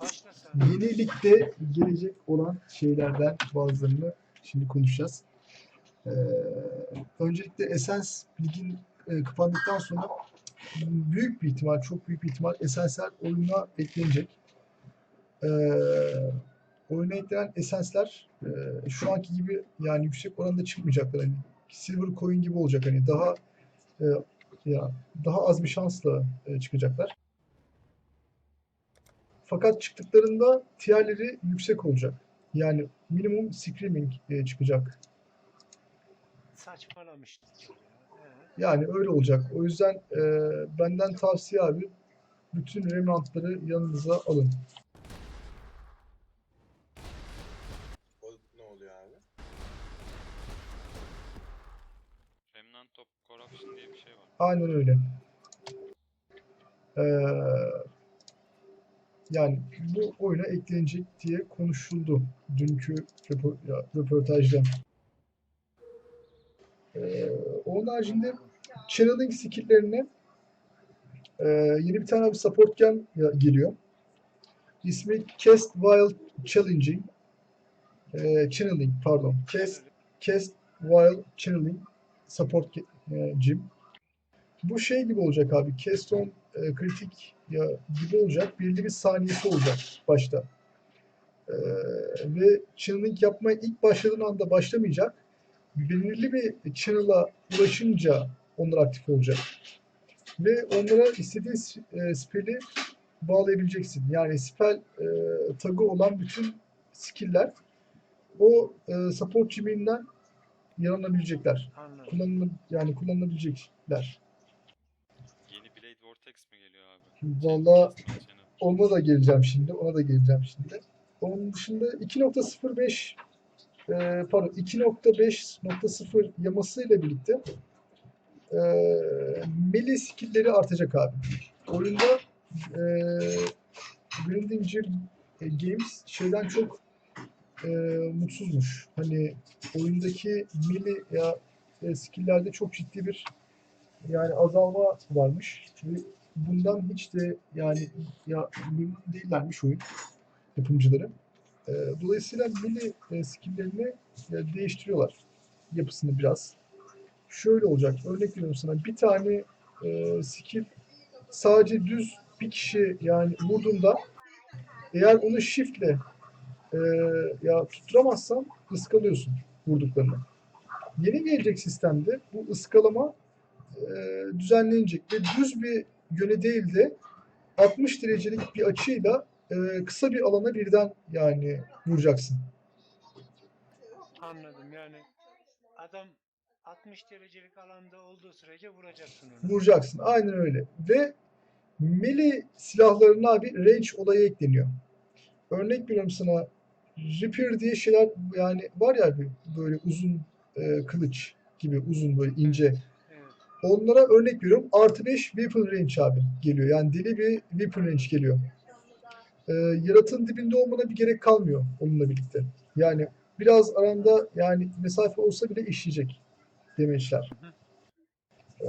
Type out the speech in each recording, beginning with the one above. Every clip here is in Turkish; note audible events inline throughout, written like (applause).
Başla sen. Yeni ligde gelecek olan şeylerden bazılarını şimdi konuşacağız. Ee, öncelikle Essence ligin e, kapandıktan sonra büyük bir ihtimal, çok büyük bir ihtimal Essence'ler oyuna eklenecek. Ee, oyuna eklenen Essence'ler e, şu anki gibi yani yüksek oranda çıkmayacaklar. Hani Silver Coin gibi olacak hani daha e, ya daha az bir şansla e, çıkacaklar. Fakat çıktıklarında tierleri yüksek olacak. Yani minimum screaming e, çıkacak. He. Yani öyle olacak. O yüzden e, benden tavsiye abi bütün remnantları yanınıza alın. O ne oluyor abi? Remnant of Corruption diye bir şey var. Aynen öyle. Ee, yani bu oyuna eklenecek diye konuşuldu dünkü röportajda. Ee, onun haricinde channeling skill'lerine e, yeni bir tane bir support ya- geliyor. İsmi Cast While Challenging. E, channeling pardon. Cast Cast While Channeling Support e, Gem. Bu şey gibi olacak abi. Keystone e, kritik ya gibi olacak. Belirli bir saniyesi olacak başta. E, ve channeling yapmaya ilk başladığın anda başlamayacak. Belirli bir channel'a ulaşınca onlar aktif olacak. Ve onlara istediğin e, spell'i bağlayabileceksin. Yani spell e, tagı olan bütün skill'ler o e, support ciminden yararlanabilecekler. Kullanılır, yani kullanılabilecekler. Channel. Ona da geleceğim şimdi. Ona da geleceğim şimdi. Onun dışında 2.05 e, pardon 2.5.0 yaması ile birlikte e, melee skill'leri artacak abi. Oyunda e, Grinding Games şeyden çok e, mutsuzmuş. Hani oyundaki melee ya e, skill'lerde çok ciddi bir yani azalma varmış. Ve bundan hiç de yani ya memnun değillermiş oyun yapımcıları. Ee, dolayısıyla milli e, skill'lerini e, değiştiriyorlar yapısını biraz. Şöyle olacak. Örnek veriyorum sana. Bir tane e, skill sadece düz bir kişi yani vurduğunda eğer onu shiftle e, ya tutturamazsan ıskalıyorsun vurduklarını. Yeni gelecek sistemde bu ıskalama e, düzenlenecek ve düz bir yöne değil de 60 derecelik bir açıyla e, kısa bir alana birden yani vuracaksın. Anladım. Yani adam 60 derecelik alanda olduğu sürece vuracaksın onu. Vuracaksın. Aynen öyle. Ve melee silahlarına abi range olayı ekleniyor. Örnek veriyorum sana Reaper diye şeyler yani var ya bir böyle uzun e, kılıç gibi uzun böyle ince. Onlara örnek veriyorum. Artı 5 weapon range abi geliyor. Yani deli bir weapon range geliyor. Ee, yaratığın dibinde olmana bir gerek kalmıyor onunla birlikte. Yani biraz aranda yani mesafe olsa bile işleyecek demeçler. Ee,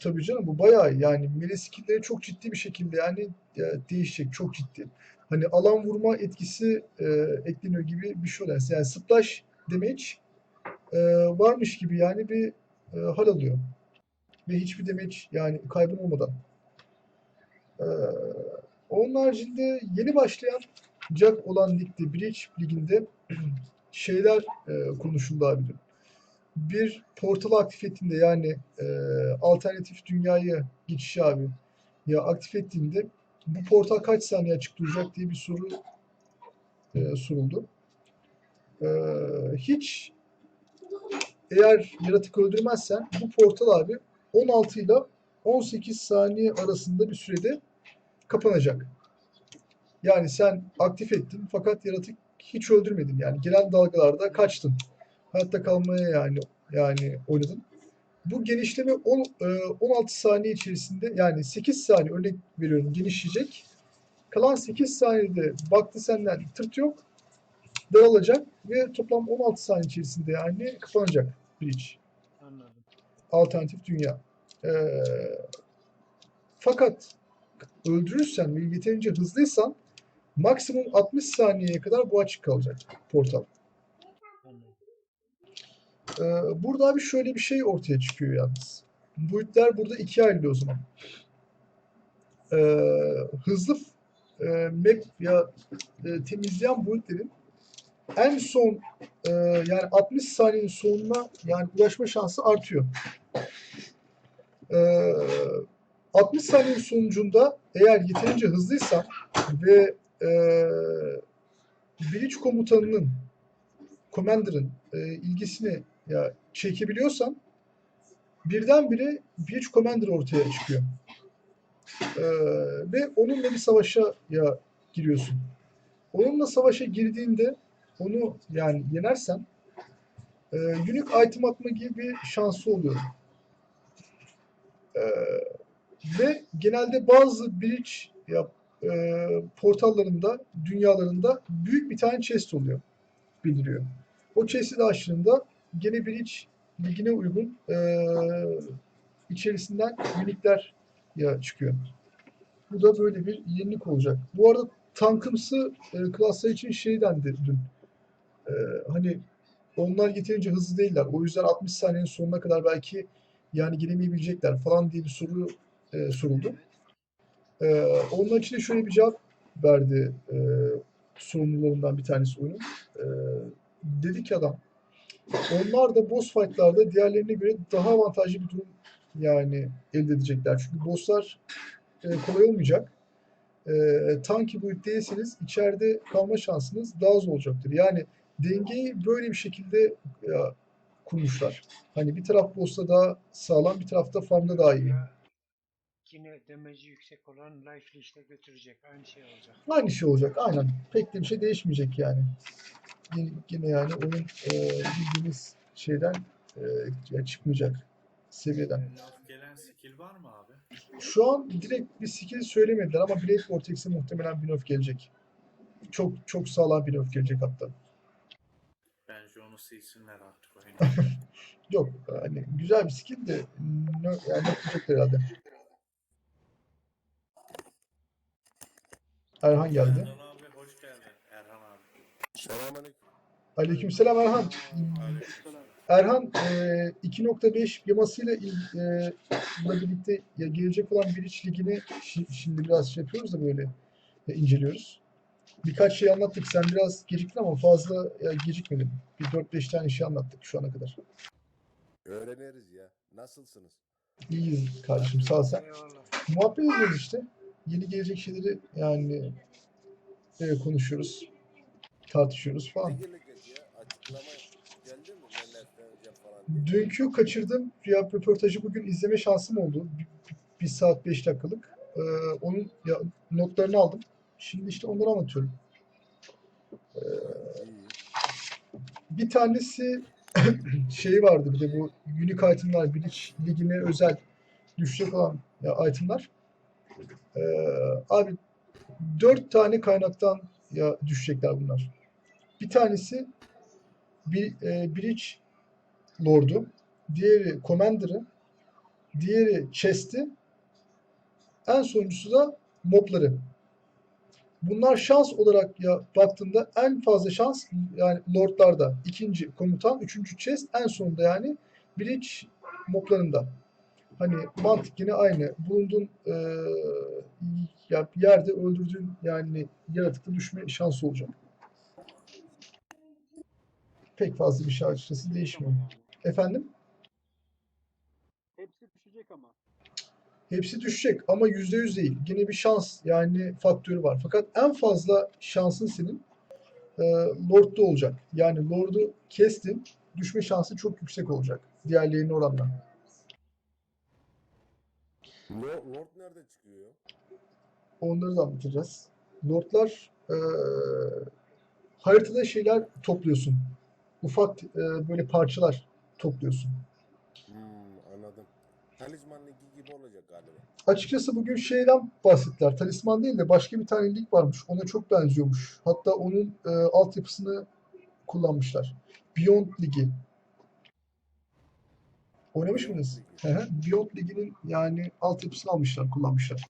tabii canım bu bayağı yani melee skill'leri çok ciddi bir şekilde yani e, değişecek çok ciddi. Hani alan vurma etkisi e, ekleniyor gibi bir şey oluyor. Yani splash damage e, varmış gibi yani bir e, hal alıyor. Ve hiçbir damage yani kaybın olmadan. E, onun haricinde yeni başlayan Jack olan ligde, Breach liginde (clears throat) şeyler e, konuşuldu abi. Bir portal aktif ettiğinde yani e, alternatif dünyaya geçiş abi ya aktif ettiğinde bu portal kaç saniye açık duracak diye bir soru e, soruldu. E, hiç eğer yaratık öldürmezsen bu portal abi 16 ile 18 saniye arasında bir sürede kapanacak. Yani sen aktif ettin fakat yaratık hiç öldürmedin. Yani gelen dalgalarda kaçtın. Hayatta kalmaya yani yani oynadın. Bu genişleme 10, e, 16 saniye içerisinde yani 8 saniye örnek veriyorum genişleyecek. Kalan 8 saniyede baktı senden tırt yok daralacak ve toplam 16 saniye içerisinde yani kapanacak breach. Anladım. Alternatif dünya. Ee, fakat öldürürsen ve yeterince hızlıysan maksimum 60 saniyeye kadar bu açık kalacak portal. Anladım. Ee, burada abi şöyle bir şey ortaya çıkıyor yalnız. Buitler burada ikiye ayrılıyor o zaman. Ee, hızlı e, map ya e, temizleyen buitlerin en son e, yani 60 saniyenin sonuna yani ulaşma şansı artıyor. Ee, 60 saniyenin sonucunda eğer yeterince hızlıysan ve e, Breach komutanının Commander'ın e, ilgisini ya çekebiliyorsan birdenbire Breach Commander ortaya çıkıyor. Ee, ve onunla bir savaşa ya giriyorsun. Onunla savaşa girdiğinde onu yani yenersen e, unique item atma gibi bir şansı oluyor. Ee, ve genelde bazı Breach ya, e, portallarında, dünyalarında büyük bir tane chest oluyor. Bildiriyor. O chest'i de açtığında gene Breach ligine uygun e, içerisinden unikler ya çıkıyor. Bu da böyle bir yenilik olacak. Bu arada tankımsı e, klaslar için şey dendi dün. E, hani onlar yeterince hızlı değiller. O yüzden 60 saniyenin sonuna kadar belki yani gelemeyebilecekler falan diye bir soru e, soruldu. E, onun için de şöyle bir cevap verdi e, sorumlularından bir tanesi oyunun. E, dedi ki adam onlar da boss fight'larda diğerlerine göre daha avantajlı bir durum yani elde edecekler. Çünkü bosslar e, kolay olmayacak. E, tanki boyut değilseniz içeride kalma şansınız daha az olacaktır. Yani dengeyi böyle bir şekilde ya, kurmuşlar. Hani bir taraf boss'ta daha sağlam, bir tarafta farmda daha iyi. Yine demeci yüksek olan life leash'te götürecek. Aynı şey olacak. Aynı şey olacak, aynen. Pek de bir şey değişmeyecek yani. Yine, yine yani oyun e, bildiğimiz şeyden e, ya çıkmayacak seviyeden. Laf gelen skill var mı abi? Şu an direkt bir skill söylemediler ama Blade Vortex'e muhtemelen bir nerf gelecek. Çok çok sağlam bir nerf gelecek hatta. Silsinler artık oyunu. (laughs) Yok hani güzel bir skill de ne, yani gelecekler herhalde. Erhan geldi. Erhan abi hoş geldin. Erhan abi. Selamünaleyküm. Aleykümselam Erhan. Aleykümselam. Erhan e, 2.5 yamasıyla il- e, ile birlikte ya gelecek olan Breach Ligi'ni şi- şimdi biraz şey yapıyoruz da böyle e, inceliyoruz. Birkaç şey anlattık. Sen biraz geciktin ama fazla ya, gecikmedin. Bir 4-5 tane şey anlattık şu ana kadar. Öğreniriz ya. Nasılsınız? İyiyiz kardeşim sağ ol sen. Eyvallah. Muhabbet ediyoruz işte. Yeni gelecek şeyleri yani e, konuşuyoruz. Tartışıyoruz falan. ya? Dünkü kaçırdığım rüya röportajı bugün izleme şansım oldu. Bir, bir saat 5 dakikalık. Ee, onun ya, notlarını aldım. Şimdi işte onları anlatıyorum. Ee, bir tanesi (clears throat) şey vardı bir de bu unique itemlar, Breach ligine özel düşecek olan ya, itemlar. Ee, abi dört tane kaynaktan ya düşecekler bunlar. Bir tanesi bir e, Breach Lord'u, diğeri Commander'ı, diğeri Chest'i, en sonuncusu da mobları. Bunlar şans olarak ya baktığında en fazla şans yani Lord'larda. ikinci komutan, üçüncü chest, en sonunda yani Breach moblarında. Hani mantık yine aynı. Bulunduğun eee, ya yerde öldürdüğün yani yaratıkta düşme şansı olacak. Pek fazla bir şey açıkçası değişmiyor. Efendim? Hepsi düşecek ama. Hepsi düşecek ama %100 değil. Yine bir şans yani faktörü var. Fakat en fazla şansın senin e, Lord'da olacak. Yani Lord'u kestin, düşme şansı çok yüksek olacak. Diğerlerine oranla. Lord, nerede çıkıyor? Onları da anlatacağız. Lordlar e, haritada şeyler topluyorsun. Ufak e, böyle parçalar topluyorsun. Talizman ligi gibi olacak galiba. Açıkçası bugün şeyden bahsettiler. Talisman değil de başka bir tane lig varmış. Ona çok benziyormuş. Hatta onun e, altyapısını kullanmışlar. Beyond Ligi. Oynamış Beyond mıydınız? Ligi. Hı hı. Beyond Ligi'nin yani altyapısını almışlar, kullanmışlar.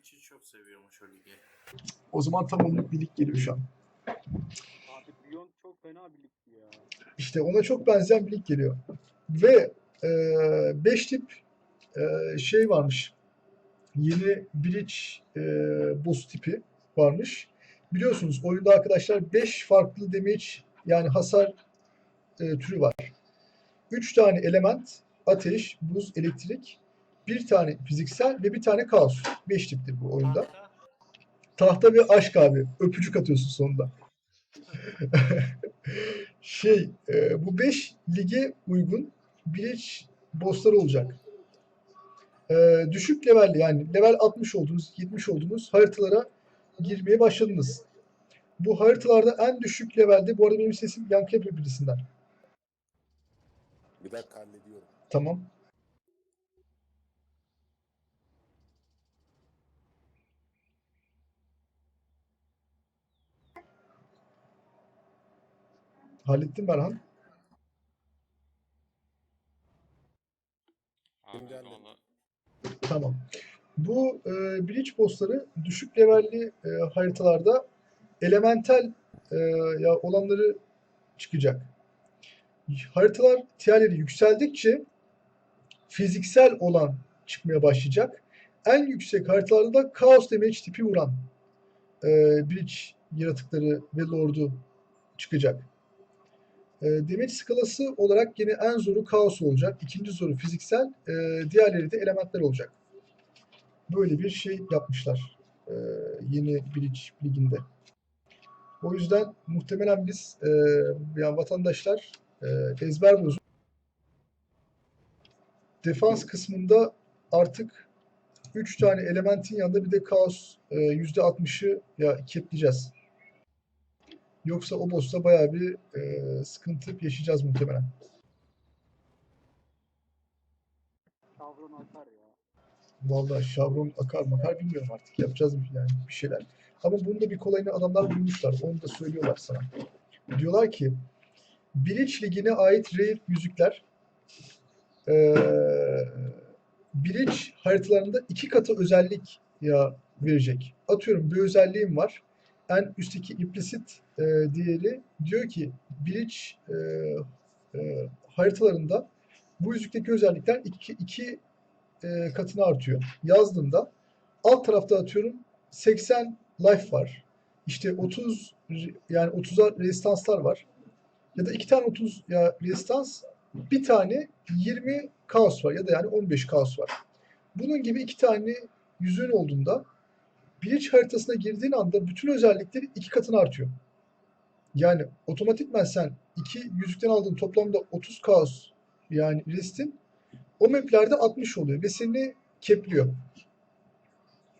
için çok seviyormuş o ligi. O zaman tam onluk bir lig geliyor şu an. Abi Beyond çok fena bir ligdi ya. İşte ona çok benzeyen bir lig geliyor. Ve 5 tip e, şey varmış. Yeni Breach e, boss tipi varmış. Biliyorsunuz oyunda arkadaşlar 5 farklı damage yani hasar e, türü var. 3 tane element, ateş, buz, elektrik, bir tane fiziksel ve bir tane kaos. 5 tiptir bu oyunda. Tahta, Tahta ve aşk abi. Öpücük atıyorsun sonunda. (laughs) şey, e, bu 5 lige uygun bileç bossları olacak. E, düşük levelli yani level 60 olduğunuz, 70 olduğunuz haritalara girmeye başladınız. Bu haritalarda en düşük levelde, bu arada benim sesim yankı yapıyor birisinden. Bir dakika hallediyorum. Tamam. Hallettim Berhan. Abi Şimdi halledin. valla Tamam. Bu e, Breach bossları düşük levelli e, haritalarda elemental e, ya olanları çıkacak. Haritalar tierleri yükseldikçe fiziksel olan çıkmaya başlayacak. En yüksek haritalarda da Chaos Damage tipi vuran e, Breach yaratıkları ve Lord'u çıkacak. E, damage skalası olarak yine en zoru Chaos olacak. İkinci zoru fiziksel, e, diğerleri de elementler olacak. Böyle bir şey yapmışlar e, yeni Breach liginde. O yüzden muhtemelen biz yani vatandaşlar ezber bozup defans kısmında artık 3 tane elementin yanında bir de kaos e, %60'ı ya kepleyeceğiz. Yoksa o boss'ta bayağı bir e, sıkıntı yaşayacağız muhtemelen. Şavron atar ya. Vallahi şavron akar makar bilmiyorum artık. Yapacağız yani bir şeyler. Ama bunun da bir kolayını adamlar bulmuşlar. Onu da söylüyorlar sana. Diyorlar ki Breach Ligi'ne ait rare yüzükler eee Breach haritalarında iki katı özellik ya verecek. Atıyorum bir özelliğim var. En üstteki implicit eee değeri diyor ki Breach eee, eee, haritalarında bu yüzükteki özellikler iki, iki e, katına artıyor. Yazdığımda alt tarafta atıyorum 80 life var. İşte 30 re- yani 30'a resistanslar var. Ya da iki tane 30 ya resistans bir tane 20 kaos var ya da yani 15 kaos var. Bunun gibi iki tane yüzüğün olduğunda Breach haritasına girdiğin anda bütün özellikleri iki katına artıyor. Yani otomatikman sen iki yüzükten aldığın toplamda 30 kaos yani restin o maplerde 60 oluyor ve seni kepliyor.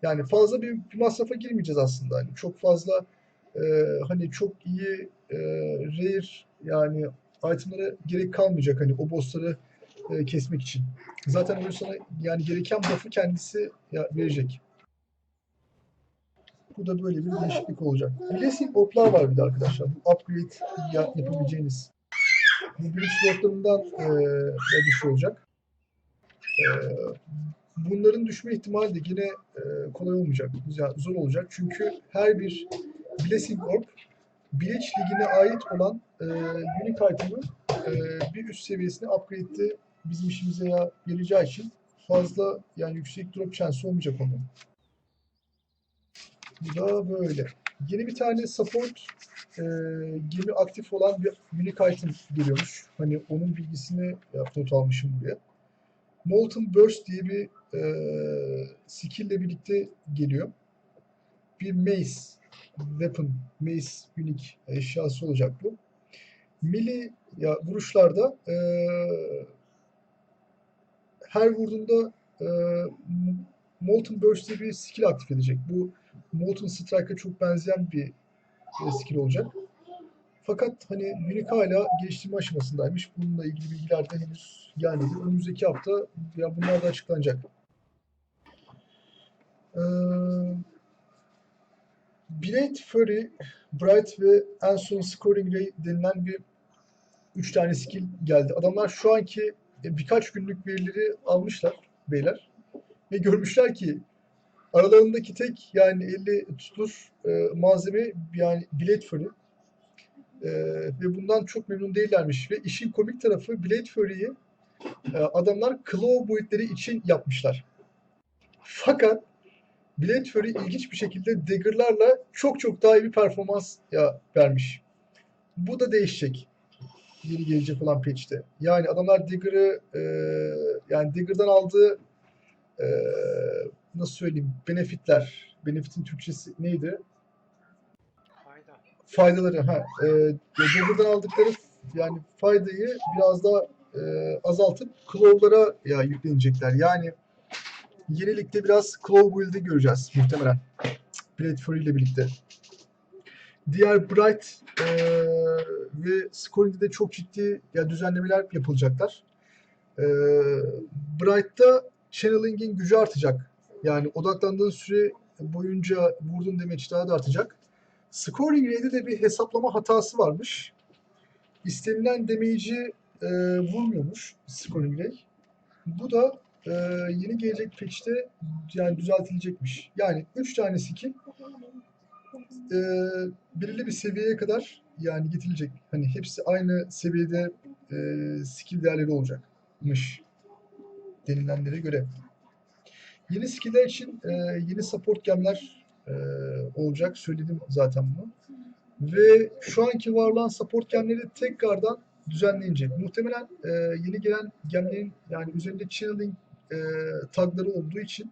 Yani fazla bir, bir masrafa girmeyeceğiz aslında. Hani çok fazla e, hani çok iyi e, rare yani itemlara gerek kalmayacak hani o bossları e, kesmek için. Zaten oyun sana yani gereken buff'ı kendisi verecek. Bu da böyle bir değişiklik olacak. Blessing Ork'lar var bir de arkadaşlar. Bu upgrade ya- yapabileceğiniz. Bu Breach Lord'larından e, da düşüyor olacak. Ee, bunların düşme ihtimali de yine e, kolay olmayacak. Yani zor olacak. Çünkü her bir Blessing Orb Breach Ligi'ne ait olan e, unique item'ı e, bir üst seviyesine upgrade'de bizim işimize ya geleceği için fazla yani yüksek drop chance olmayacak onun. Bu da böyle. Yeni bir tane support e, gemi aktif olan bir unique item geliyormuş. Hani onun bilgisini ya, not almışım buraya. Molten Burst diye bir e, skill ile birlikte geliyor. Bir mace, weapon, mace unique eşyası olacak bu. Melee ya vuruşlarda e, her vurduğunda e, Molten Burst diye bir skill aktif edecek. Bu Molten Strike'a çok benzeyen bir skill olacak. Fakat hani Unique hala geliştirme aşamasındaymış. Bununla ilgili bilgiler de henüz gelmedi. Önümüzdeki hafta ya bunlar da açıklanacak. Ee, Blade Fury, Bright ve en son Scoring Ray denilen bir üç tane skill geldi. Adamlar şu anki e, birkaç günlük verileri almışlar beyler ve görmüşler ki Aralarındaki tek yani elle tutulur e, malzeme yani Blade Fury. E, ve bundan çok memnun değillermiş. Ve işin komik tarafı Blade Fury'yi e, adamlar Claw boyutları için yapmışlar. Fakat Blade Fury ilginç bir şekilde Dagger'larla çok çok daha iyi bir performans ya, vermiş. Bu da değişecek. Yeni gelecek olan patch'te. Yani adamlar Dagger'ı e, yani Dagger'dan aldığı e, nasıl söyleyeyim benefitler. Benefitin Türkçesi neydi? Fayda. Faydaları. Ha, e, Dagger'dan aldıkları yani faydayı biraz daha e, azaltıp Claw'lara ya yüklenecekler. Yani yenilikte biraz Claw build'i göreceğiz muhtemelen. Blade Fury ile birlikte. Diğer Bright e, ve Scoring'de de çok ciddi ya düzenlemeler yapılacaklar. E, Bright'ta channeling'in gücü artacak. Yani odaklandığın süre boyunca vurduğun damage daha da artacak. Scoring rate'de de bir hesaplama hatası varmış. İstenilen damage'i e, vurmuyormuş scoring rate. Bu da e, yeni gelecek patch'te yani düzeltilecekmiş. Yani 3 tane skill e, belirli bir seviyeye kadar yani getirilecek. Hani hepsi aynı seviyede e, skill değerleri olacakmış denilenlere göre. Yeni skill'ler için e, yeni support gemler e, olacak. Söyledim zaten bunu. Ve şu anki var olan support gemleri tekrardan düzenlenecek. Muhtemelen e, yeni gelen gemlerin yani üzerinde channeling e, tagları olduğu için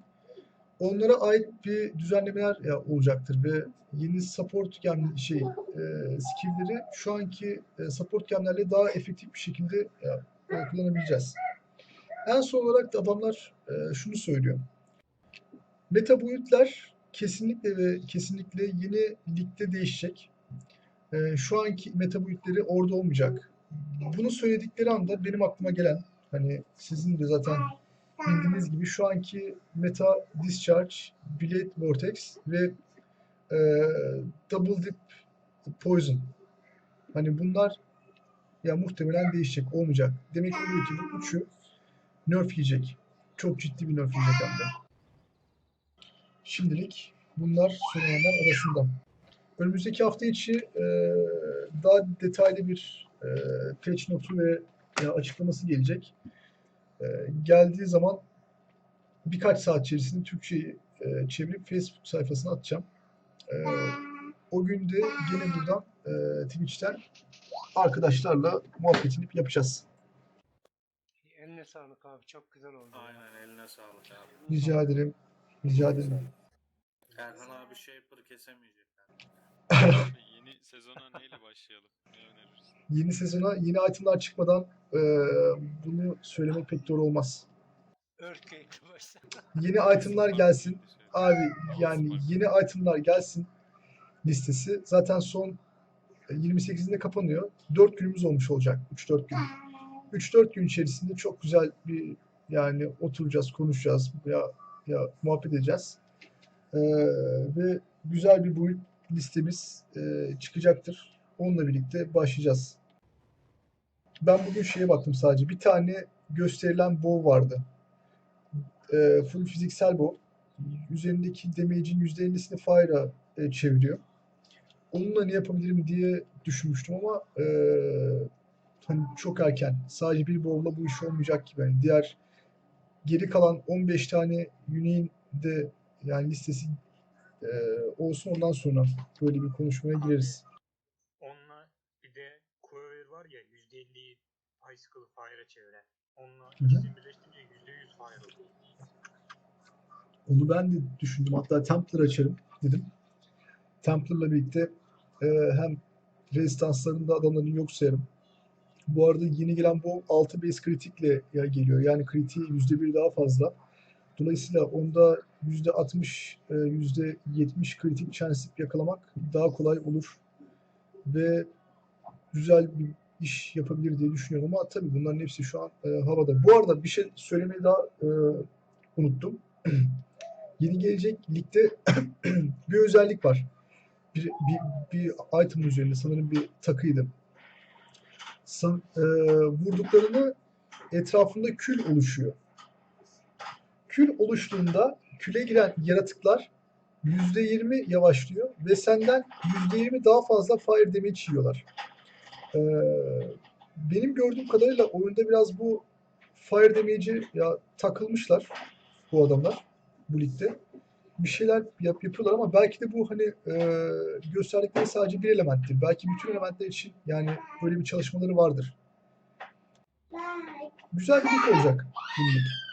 onlara ait bir düzenlemeler ya, olacaktır ve yeni support gem şey e, skill'leri şu anki e, support gemlerle daha efektif bir şekilde ya, e, kullanabileceğiz. En son olarak da adamlar e, şunu söylüyor. Meta boyutlar kesinlikle ve kesinlikle yeni ligde değişecek. E, şu anki meta boyutları orada olmayacak. Bunu söyledikleri anda benim aklıma gelen hani sizin de zaten bildiğiniz gibi şu anki meta discharge, blade vortex ve e, double dip poison. Hani bunlar ya muhtemelen değişecek, olmayacak. Demek oluyor ki bu üçü nerf yiyecek. Çok ciddi bir nerf yiyecek hem de. Şimdilik bunlar söylenenler arasında. Önümüzdeki hafta içi e, daha detaylı bir e, patch notu ve e, açıklaması gelecek. E, geldiği zaman birkaç saat içerisinde Türkçe'yi e, çevirip Facebook sayfasına atacağım. E, o gün de yine buradan e, Twitch'ten arkadaşlarla muhabbetini yapacağız. Eline sağlık abi. Çok güzel oldu. Aynen eline sağlık abi. Rica ederim. Rica ederim. Erhan abi Shaper kesemeyecek. Yeni sezona neyle başlayalım? Ne önerirsin? Yeni sezona yeni itemlar çıkmadan e, bunu söylemek pek doğru olmaz. Earthquake başla. Yeni itemlar gelsin. Abi yani yeni itemlar gelsin listesi. Zaten son e, 28'inde kapanıyor. 4 günümüz olmuş olacak. 3-4 gün. 3-4 gün içerisinde çok güzel bir yani oturacağız, konuşacağız ya ya muhabbet edeceğiz. Ee, ve güzel bir build listemiz e, çıkacaktır. Onunla birlikte başlayacağız. Ben bugün şeye baktım sadece. Bir tane gösterilen bow vardı. Ee, full fiziksel bow. Üzerindeki damage'in %50'sini fire'a e, çeviriyor. Onunla ne yapabilirim diye düşünmüştüm ama e, hani çok erken. Sadece bir bowl'la bu iş olmayacak gibi. Yani diğer geri kalan 15 tane unique'in de yani listesi e, olsun ondan sonra böyle bir konuşmaya gireriz. Onunla bir de Quiver var ya %50'yi Icicle Fire'a çeviren. Onunla ikisini birleştirince %100 Fire oluyor. Onu ben de düşündüm. Hatta Templar açarım dedim. Templar'la birlikte e, hem rezistanslarında adamların yok sayarım. Bu arada yeni gelen bu 6 base kritikle ya geliyor. Yani kritiği %1 daha fazla. Dolayısıyla onda %60, e, %70 kritik chance yakalamak daha kolay olur. Ve güzel bir iş yapabilir diye düşünüyorum ama tabii bunların hepsi şu an e, havada. Bu arada bir şey söylemeyi daha e, unuttum. (clears throat) Yeni gelecek ligde (clears throat) bir özellik var. Bir, bir, bir item üzerinde sanırım bir takıydı. San, e, vurduklarını etrafında kül oluşuyor. kül oluştuğunda küle giren yaratıklar %20 yavaşlıyor ve senden %20 daha fazla fire damage yiyorlar. Ee, benim gördüğüm kadarıyla oyunda biraz bu fire damage'i ya takılmışlar bu adamlar bu ligde. Bir şeyler yap, yapıyorlar ama belki de bu hani e, gösterdikleri sadece bir elementtir. Belki bütün elementler için yani böyle bir çalışmaları vardır. Güzel bir lig olacak lig.